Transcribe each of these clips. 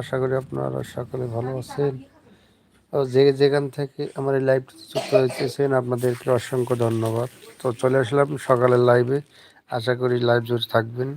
আশা করি আপনারা সকলে ভালো আছেন। যে যেখান থেকে আমার এই লাইভ যুক্ত হয়েছেন, আপনাদেরকে অসংখ্য ধন্যবাদ। তো চলে আসলাম সকালের লাইভে আশা করি লাইভ জুড়ে থাকবেন।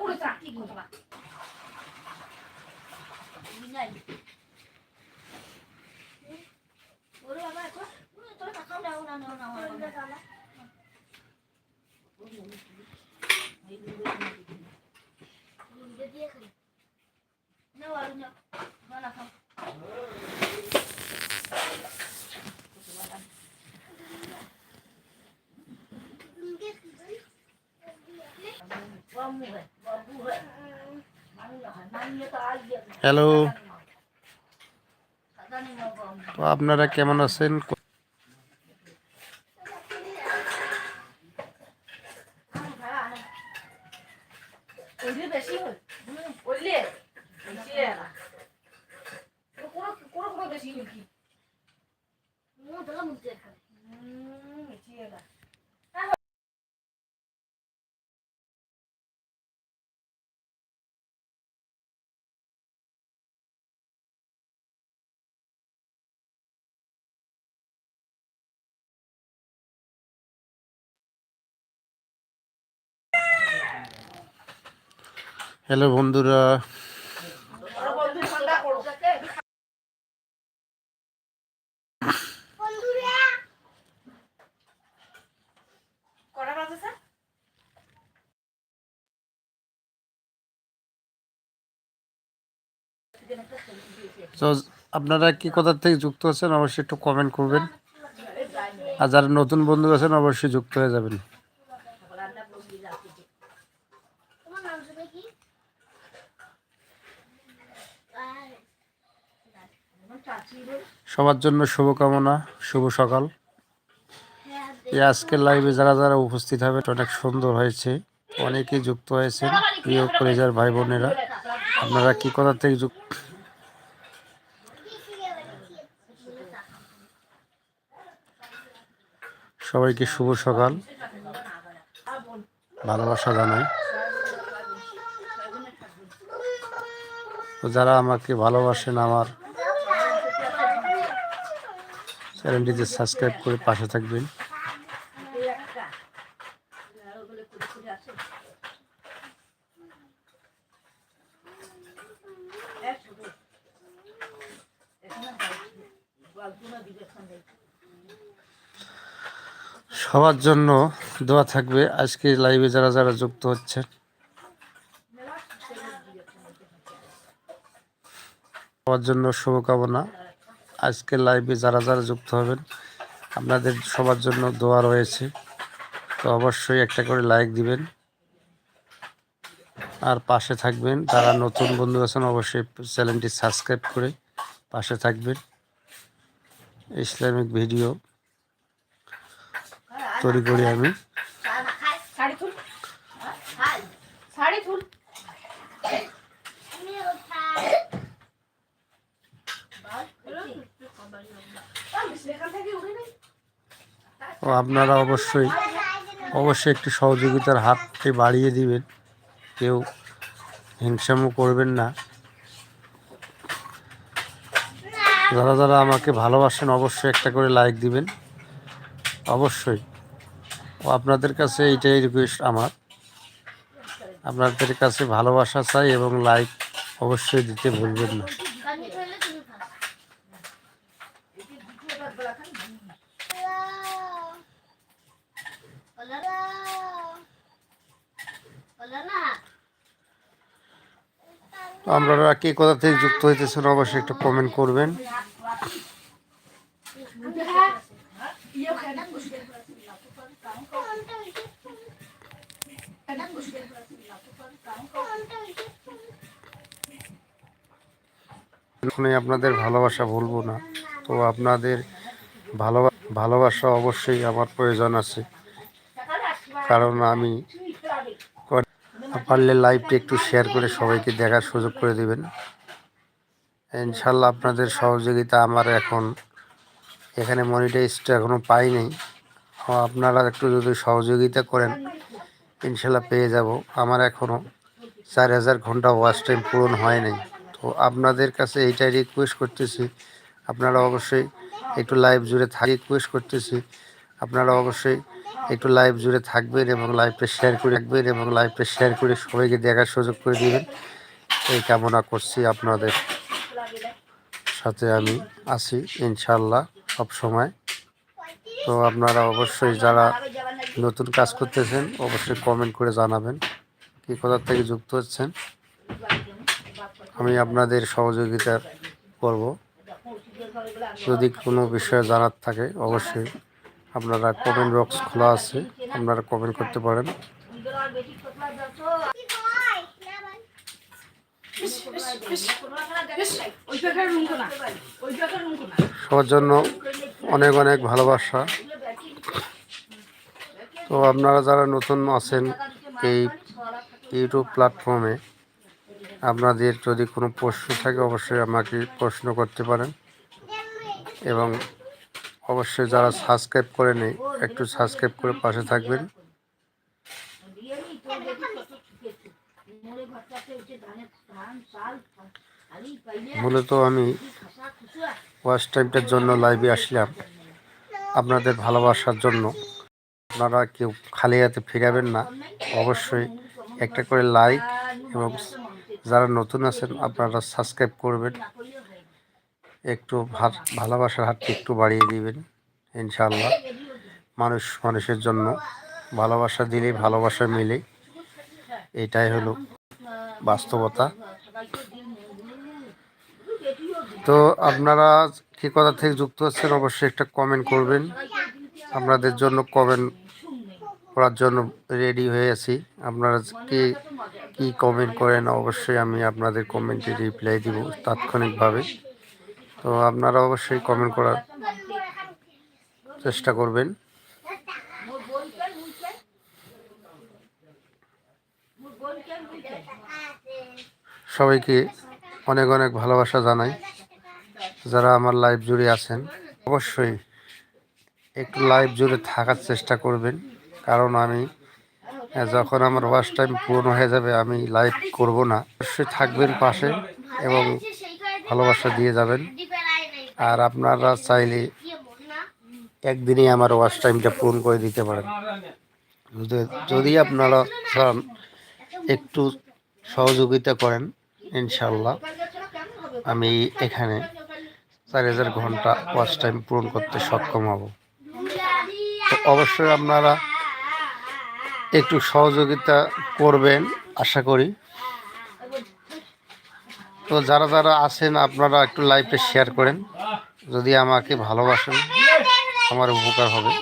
করে চাকরি করবা হ্যালো তো আপনারা কেমন আছেন ওইলে বেশি হল ওইলে বেশি এলা কোন কোন কোন বেশি হল কি হুম বেশি এলা হ্যালো বন্ধুরা। আপনারা কি কোথা থেকে যুক্ত আছেন অবশ্যই একটু কমেন্ট করবেন। আর যারা নতুন বন্ধু আছেন অবশ্যই যুক্ত হয়ে যাবেন। সবার জন্য শুভকামনা, শুভ সকাল। এই আজকের লাইভে যারা যারা উপস্থিত হবে, অনেক সুন্দর হয়েছে, অনেকেই যুক্ত হয়েছেন, প্রিয় কলেজার ভাই বোনেরা আপনারা কি কথা থেকে যুক্ত? সবাইকে শুভ সকাল। ভালোবাসা জানাই। তো যারা আমাকে ভালোবাসেন আমার চ্যানেলটিতে সাবস্ক্রাইব করে পাশে থাকবেন। সবার জন্য দোয়া থাকবে। আজকে লাইভে যারা যারা যুক্ত হচ্ছেন। সবার জন্য শুভকামনা। আজকে লাইভে যারা যারা যুক্ত হবেন, আপনাদের সবার জন্য দোয়া রয়েছে। তো অবশ্যই একটা করে লাইক দিবেন। আর পাশে থাকবেন। যারা নতুন বন্ধু আছেন, অবশ্যই চ্যানেলটি সাবস্ক্রাইব করে পাশে থাকবেন। ইসলামিক ভিডিও তৈরি করি আমি। আপনারা অবশ্যই অবশ্যই একটু সহযোগিতার হাতটি বাড়িয়ে দিবেন। কেউ হিংসামো করবেন না। যারা যারা আমাকে ভালোবাসেন, অবশ্যই একটা করে লাইক দিবেন। অবশ্যই। ও আপনাদের কাছে এইটাই রিকোয়েস্ট আমার। আপনাদের কাছে ভালোবাসা চাই এবং লাইক অবশ্যই দিতে ভুলবেন না কানি ফেলে তুমি খাস ওলা না ওলা না তো আপনারা কে কোথা থেকে যুক্ত হইতেছেন অবশ্যই একটু কমেন্ট করবেন। আপনাদের ভালোবাসা ভুলবো না। তো আপনাদের ভালোবাসা অবশ্যই আমার প্রয়োজন আছে। কারণ আমি পারলে লাইভটা একটু শেয়ার করে সবাইকে দেখার সুযোগ করে দেবেন। ইনশাল্লাহ আপনাদের সহযোগিতা আমার এখন এখানে মনিটাইজটা এখনও পাইনি। আপনারা একটু যদি সহযোগিতা করেন ইনশাল্লাহ পেয়ে যাব। আমার এখনও চার হাজার ঘণ্টা ওয়াচ টাইম পূরণ হয়নি তো আপনাদের কাছে এইটাই রিকোয়েস্ট করতেছি। আপনারা অবশ্যই একটু লাইভ জুড়ে থাকি রিকোয়েস্ট করতেছি। আপনারা অবশ্যই একটু লাইভ জুড়ে থাকবেন এবং লাইভটা শেয়ার করে রাখবেন এবং লাইভটা শেয়ার করে সবাইকে দেখার সুযোগ করে দিবেন। এই কামনা করছি আপনাদের সাথে আমি আছি ইনশাল্লাহ সব সময়। তো আপনারা অবশ্যই যারা নতুন কাজ করতেছেন, অবশ্যই কমেন্ট করে জানাবেন কী কোথা থেকে যুক্ত হচ্ছেন। আমি আপনাদের সহযোগিতা করব। যদি কোনো বিষয়ে জানার থাকে, অবশ্যই আপনারা কমেন্ট বক্স খোলা আছে, আপনারা কমেন্ট করতে পারেন। সবার জন্য অনেক অনেক ভালোবাসা। তো আপনারা যারা নতুন আছেন এই ইউটিউব প্ল্যাটফর্মে, আপনাদের যদি কোনো প্রশ্ন থাকে, অবশ্যই আমাকে প্রশ্ন করতে পারেন। এবং অবশ্যই যারা সাবস্ক্রাইব করে নেই একটু সাবস্ক্রাইব করে পাশে থাকবেন। মূলত আমি ওয়াচ টাইমটার জন্য লাইভে আসলাম আপনাদের ভালোবাসার জন্য। আপনারা কেউ খালি হাতে ফিরাবেন না, অবশ্যই একটা করে লাইক এবং যারা নতুন আছেন, আপনারা সাবস্ক্রাইব করবেন। একটু ভালোবাসার হাতটি একটু বাড়িয়ে দিবেন ইনশাল্লাহ মানুষ, মানুষের জন্য ভালোবাসা দিলেই ভালোবাসা মিলে। এটাই হলো বাস্তবতা। তো আপনারা কি কথা থেকে যুক্ত হচ্ছেন অবশ্যই একটা কমেন্ট করবেন। আপনাদের জন্য কমেন্ট করার জন্য রেডি হয়ে আছি। আপনারা কি কি কমেন্ট করেন অবশ্যই আমি আপনাদের কমেন্টে রিপ্লাই দিব তাৎক্ষণিকভাবে। তো আপনারা অবশ্যই কমেন্ট করার চেষ্টা করবেন। সবাইকে অনেক অনেক ভালোবাসা জানাই। যারা আমার লাইভ জুড়ে আছেন, অবশ্যই একটু লাইভ জুড়ে থাকার চেষ্টা করবেন। কারণ আমি, যখন আমার ওয়াচ টাইম পূর্ণ হয়ে যাবে, আমি লাইভ করব না। অবশ্যই থাকবেন পাশে এবং ভালোবাসা দিয়ে যাবেন। আর আপনারা চাইলে একদিনই আমার ওয়াচ টাইমটা পূরণ করে দিতে পারেন। যদি- আপনারা চান একটু সহযোগিতা করেন ইনশাল্লাহ আমি এখানে চার হাজার ঘণ্টা ওয়াচ টাইম পূরণ করতে সক্ষম হব। তো অবশ্যই আপনারা একটু সহযোগিতা করবেন, আশা করি। তো যারা যারা আছেন, আপনারা একটু লাইভে শেয়ার করেন। যদি আমাকে ভালোবাসেন, আমার উপকার হবে।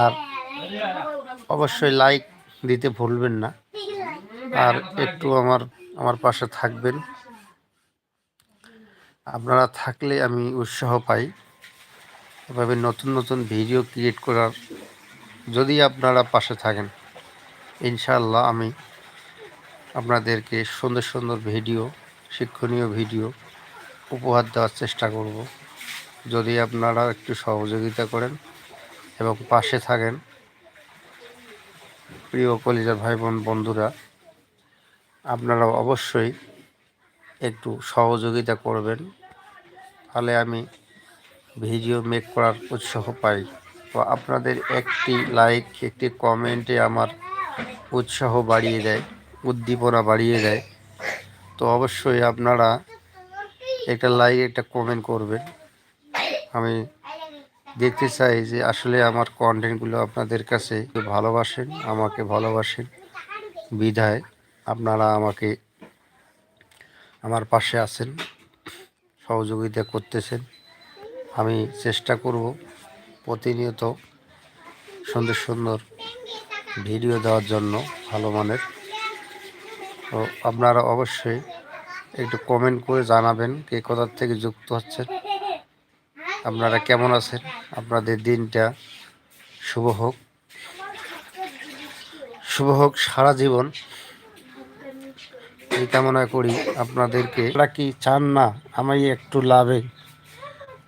আর অবশ্যই লাইক দিতে ভুলবেন না। আর একটু আমার আমার পাশে থাকবেন। আপনারা থাকলে আমি উৎসাহ পাই। এভাবে নতুন নতুন ভিডিও ক্রিয়েট করার যদি আপনারা পাশে থাকেন, ইনশাআল্লাহ আমি আপনাদেরকে সুন্দর সুন্দর ভিডিও, শিক্ষণীয় ভিডিও উপহার দেওয়ার চেষ্টা করব। যদি আপনারা একটু সহযোগিতা করেন এবং পাশে থাকেন, প্রিয় কলিজার ভাই বোন বন্ধুরা আপনারা অবশ্যই একটু সহযোগিতা করবেন। তাহলে আমি ভিডিও মেক করার উৎসাহ পাই। তো আপনাদের একটি লাইক, একটি কমেন্টে আমার উৎসাহ বাড়িয়ে দেয়। উদ্দীপনা বাড়িয়ে দেয়। তো অবশ্যই আপনারা একটা লাইক একটা কমেন্ট করবেন। আমি দেখতে চাই যে আসলে আমার কন্টেন্টগুলো আপনাদের কাছে ভালোবাসেন, আমাকে ভালোবাসেন, বিধায় আপনারা আমাকে আমার পাশে আছেন, সহযোগিতা করতেছেন। আমি চেষ্টা করব প্রতিনিয়ত সুন্দর সুন্দর ভিডিও দেওয়ার জন্য ভালো মানের। তো আপনারা অবশ্যই একটু কমেন্ট করে জানাবেন কে কোথার থেকে যুক্ত হচ্ছেন। আপনারা কেমন আছেন? আপনাদের দিনটা শুভ হোক। শুভ হোক সারা জীবন। এই কামনা করি আপনাদেরকে। আপনারা কি চান না আমি একটু লাভে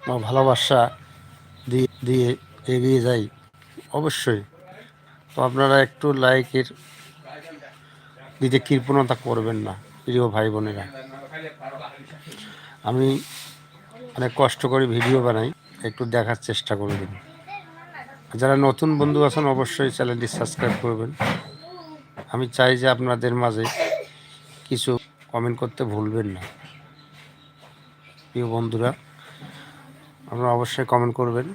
বা ভালোবাসা দিয়ে দিয়ে এগিয়ে যাই? অবশ্যই। তো আপনারা একটু লাইকের দিতে কৃপণতা করবেন না, প্রিয় ভাই বোনেরা। আমি অনেক কষ্ট করে ভিডিও বানাই, একটু দেখার চেষ্টা করবেন যারা নতুন বন্ধু আছেন, অবশ্যই চ্যানেলটি সাবস্ক্রাইব করবেন। আমি চাই যে আপনাদের মাঝে কিছু কমেন্ট করতে ভুলবেন না। প্রিয় বন্ধুরা, আপনারা অবশ্যই কমেন্ট করবেন।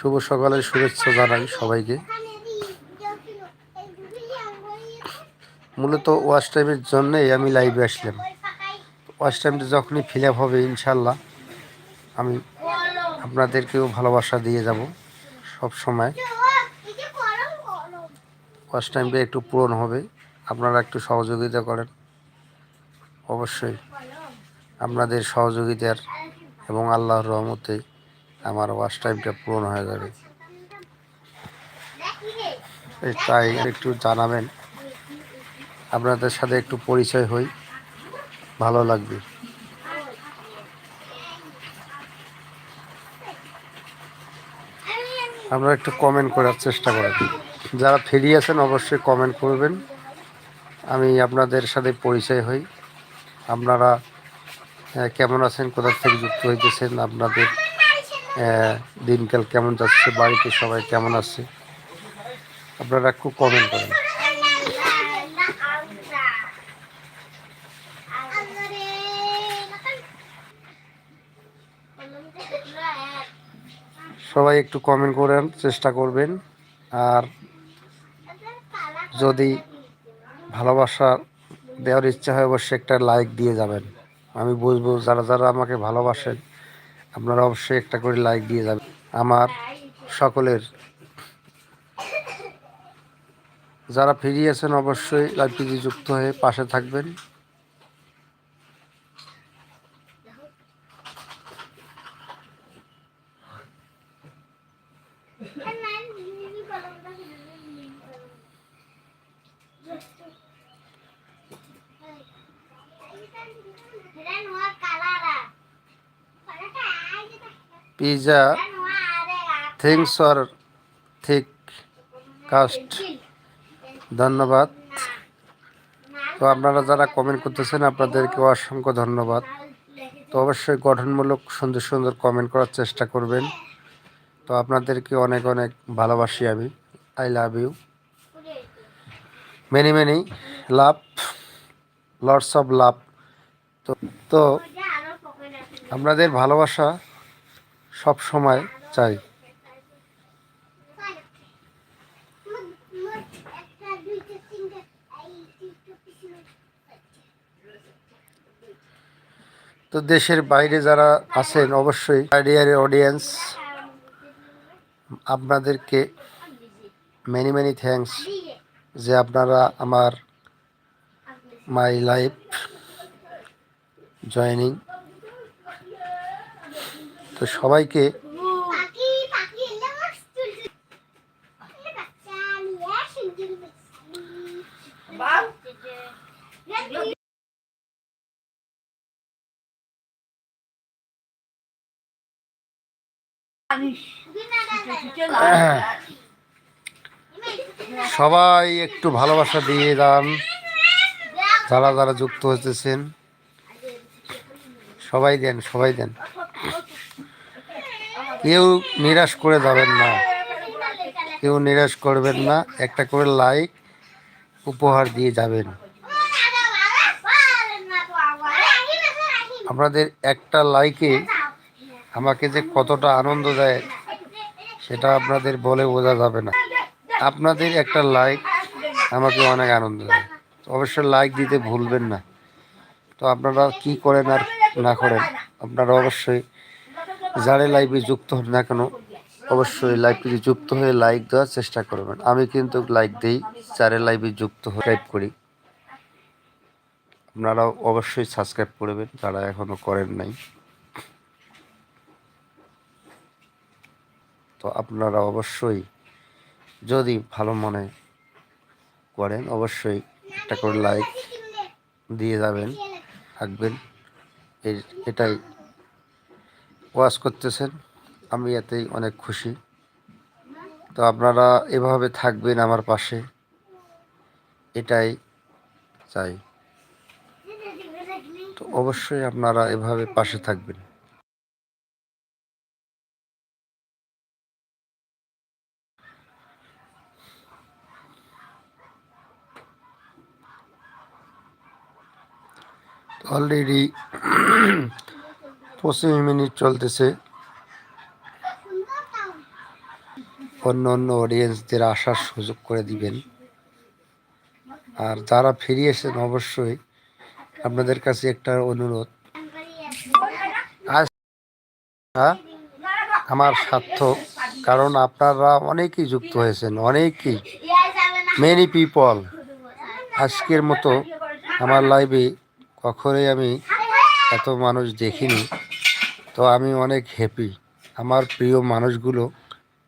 শুভ সকালের শুভেচ্ছা জানাই সবাইকে। মূলত ওয়াশ টাইমের জন্যই আমি লাইভে আসলাম। ওয়াশ টাইমটা যখনই ফিল আপ হবে ইনশাল্লাহ আমি আপনাদেরকেও ভালোবাসা দিয়ে যাব সব সময়। ওয়াশ টাইমটা একটু পূরণ হবে, আপনারা একটু সহযোগিতা করেন। অবশ্যই আপনাদের সহযোগিতার এবং আল্লাহর রহমতে আমার ওয়াশ টাইমটা পূরণ হয়ে যাবে। তাই একটু জানাবেন। আপনাদের সাথে একটু পরিচয় হই। ভালো লাগবে। আপনারা একটু কমেন্ট করার চেষ্টা করেন। যারা ফিরে আছেন, অবশ্যই কমেন্ট করবেন। আমি আপনাদের সাথে পরিচয় হই। আপনারা কেমন আছেন, কোথা থেকে যুক্ত হইতেছেন, আপনাদের দিনকাল কেমন যাচ্ছে, বাড়িতে সবাই কেমন আছে? আপনারা একটু কমেন্ট করেন। সবাই একটু কমেন্ট করার চেষ্টা করবেন। আর যদি ভালোবাসা দেওয়ার ইচ্ছা হয়, অবশ্যই একটা লাইক দিয়ে যাবেন। আমি বুঝব যারা যারা আমাকে ভালোবাসেন আপনারা অবশ্যই একটা করে লাইক দিয়ে যাবেন। আমার সকলের। যারা ফিরিয়েছেন আছেন অবশ্যই লাইভটিতে যুক্ত হয়ে পাশে থাকবেন। Pizza, things or thick cast. ধন্যবাদ। তো আপনারা যারা কমেন্ট করতেছেন, আপনাদেরকে অসংখ্য ধন্যবাদ। তো অবশ্যই গঠনমূলক সুন্দর সুন্দর কমেন্ট করার চেষ্টা করবেন। তো আপনাদেরকে অনেক অনেক ভালোবাসি আমি। I love you many many love lords of love তো তো, আপনাদের ভালোবাসা সব সময় চাই। তো দেশের বাইরে যারা আছেন, অবশ্যই ডিয়ার অডিয়েন্স আপনাদেরকে মেনি মেনি থ্যাঙ্কস যে আপনারা আমার মাই লাইফ জয়নিং তো সবাইকে সবাই একটু ভালোবাসা দিয়ে যান। যারা যারা যুক্ত হতেছেন সবাই দেন সবাই দেন। কেউ নিরাশ করে যাবেন না। কেউ নিরাশ করবেন না। একটা করে লাইক উপহার দিয়ে যাবেন। আপনাদের একটা লাইকে আমাকে যে কতটা আনন্দ দেয়, সেটা আপনাদের বলে বোঝা যাবে না। আপনাদের একটা লাইক আমাকে অনেক আনন্দ দেয়। অবশ্যই লাইক দিতে ভুলবেন না। তো আপনারা কি করেন আর না করেন, আপনারা অবশ্যই যারা লাইভে যুক্ত হন না কেন, অবশ্যই লাইভটিতে যুক্ত হয়ে লাইক দেওয়ার চেষ্টা করবেন। আমি কিন্তু লাইক দিই, যারা লাইভে যুক্ত হয়ে টাইপ করি। আপনারা অবশ্যই সাবস্ক্রাইব করবেন, যারা এখনও করেন নাই। তো আপনারা অবশ্যই যদি ভালো মনে করেন, অবশ্যই একটা করে লাইক দিয়ে যাবেন থাকবেন এটাই ওয়াজ করতেছেন, আমি এতেই অনেক খুশি। তো আপনারা এভাবে থাকবেন আমার পাশে, এটাই চাই। তো অবশ্যই আপনারা এভাবে পাশে থাকবেন। অলরেডি পঁচিশ মিনিট চলতেছে। অন্য অন্য অডিয়েন্সদের আসার সুযোগ করে দিবেন। আর যারা ফিরিয়েছেন অবশ্যই আপনাদের কাছে একটা অনুরোধ। আমার সার্থক কারণ আপনারা অনেকেই যুক্ত হয়েছেন, অনেকেই। মেনি পিপল আজকের মতো আমার লাইভে কখনোই আমি এত মানুষ দেখিনি। তো আমি অনেক হ্যাপি আমার প্রিয় মানুষগুলো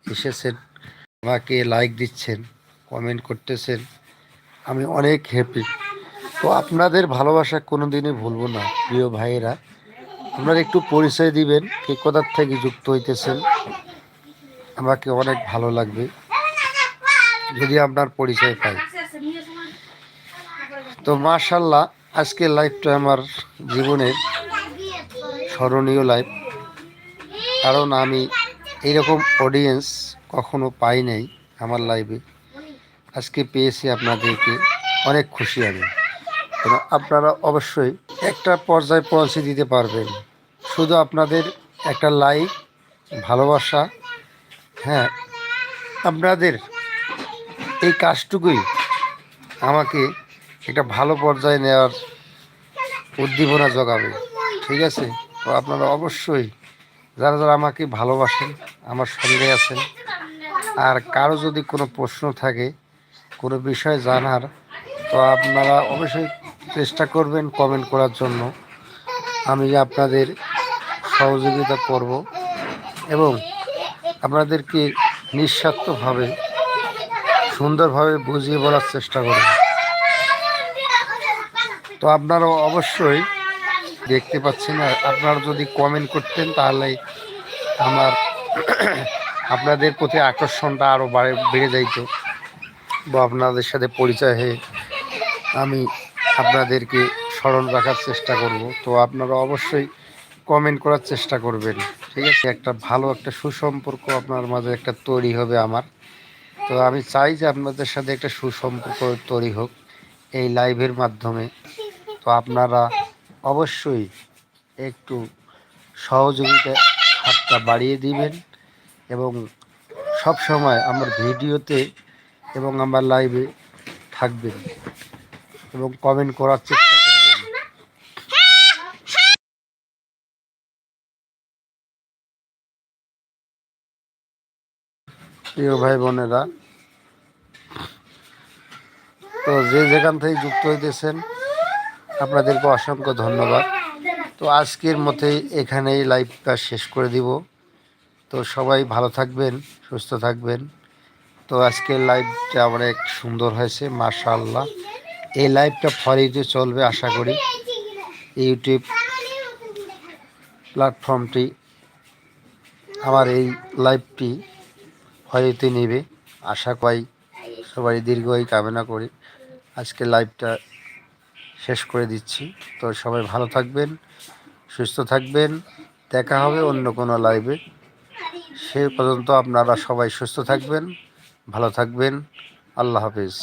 এসেছেন আমাকে লাইক দিচ্ছেন কমেন্ট করতেছেন। আমি অনেক হ্যাপি তো আপনাদের ভালোবাসা কোনো দিনই ভুলবো না, প্রিয় ভাইয়েরা। আপনারা একটু পরিচয় দিবেন, কে কোথার থেকে যুক্ত হইতেছেন। আমাকে অনেক ভালো লাগবে, যদি আপনার পরিচয় পাই। তো মাশাল্লাহ আজকের লাইফটা আমার জীবনের স্মরণীয় লাইফ কারণ আমি এইরকম অডিয়েন্স কখনো পাই নাই আমার লাইফে আজকে পেয়েছি আপনাদেরকে, অনেক খুশি আমি। আপনারা অবশ্যই একটা পর্যায়ে পৌঁছে দিতে পারবেন। শুধু আপনাদের একটা লাইক ভালোবাসা হ্যাঁ আপনাদের এই কাজটুকুই আমাকে একটা ভালো পর্যায়ে নেওয়ার উদ্দীপনা জোগাবে ঠিক আছে? তো আপনারা অবশ্যই যারা যারা আমাকে ভালোবাসেন, আমার সঙ্গে আছেন, আর কারও যদি কোনো প্রশ্ন থাকে, কোনো বিষয় জানার, তো আপনারা অবশ্যই চেষ্টা করবেন কমেন্ট করার জন্য। আমি আপনাদের সহযোগিতা করব এবং আপনাদেরকে নিঃস্বার্থভাবে, সুন্দরভাবে বুঝিয়ে বলার চেষ্টা করব। তো আপনারা অবশ্যই দেখতে পাচ্ছেন। আর আপনারা যদি কমেন্ট করতেন তাহলে আমার আপনাদের প্রতি আকর্ষণটা আরও বাড়ে, বেড়ে যাইত বা আপনাদের সাথে পরিচয় হয়ে আমি আপনাদেরকে স্মরণ রাখার চেষ্টা করব। তো আপনারা অবশ্যই কমেন্ট করার চেষ্টা করবেন। ঠিক আছে? একটা ভালো, একটা সুসম্পর্ক আপনার মাঝে একটা তৈরি হবে আমার। তো আমি চাই যে আপনাদের সাথে একটা সুসম্পর্ক তৈরি হোক এই লাইভের মাধ্যমে। তো আপনারা অবশ্যই একটু সহযোগিতা হাতটা বাড়িয়ে দিবেন এবং সব সময় আমার ভিডিওতে এবং আমার লাইভে থাকবেন এবং কমেন্ট করার চেষ্টা করবেন। প্রিয় ভাই বোনেরা, তো যে যেখান থেকে যুক্ত হইতেছেন আপনাদেরকে অসংখ্য ধন্যবাদ। তো আজকের মতেই এখানেই লাইভটা শেষ করে দিব। তো সবাই ভালো থাকবেন, সুস্থ থাকবেন। তো আজকের লাইভটা অনেক সুন্দর হয়েছে, মাশাআল্লাহ। এই লাইভটা ফরিতে চলবে, আশা করি। ইউটিউব প্ল্যাটফর্মটি আমার এই লাইভটি ফরিতে নেবে। আশা করি সবাই দীর্ঘই কামনা করি। আজকে লাইভটা শেষ করে দিচ্ছি। তো সবাই ভালো থাকবেন, সুস্থ থাকবেন। দেখা হবে অন্য কোনো লাইভে সে পর্যন্ত আপনারা সবাই সুস্থ থাকবেন, ভালো থাকবেন। আল্লাহ হাফিজ।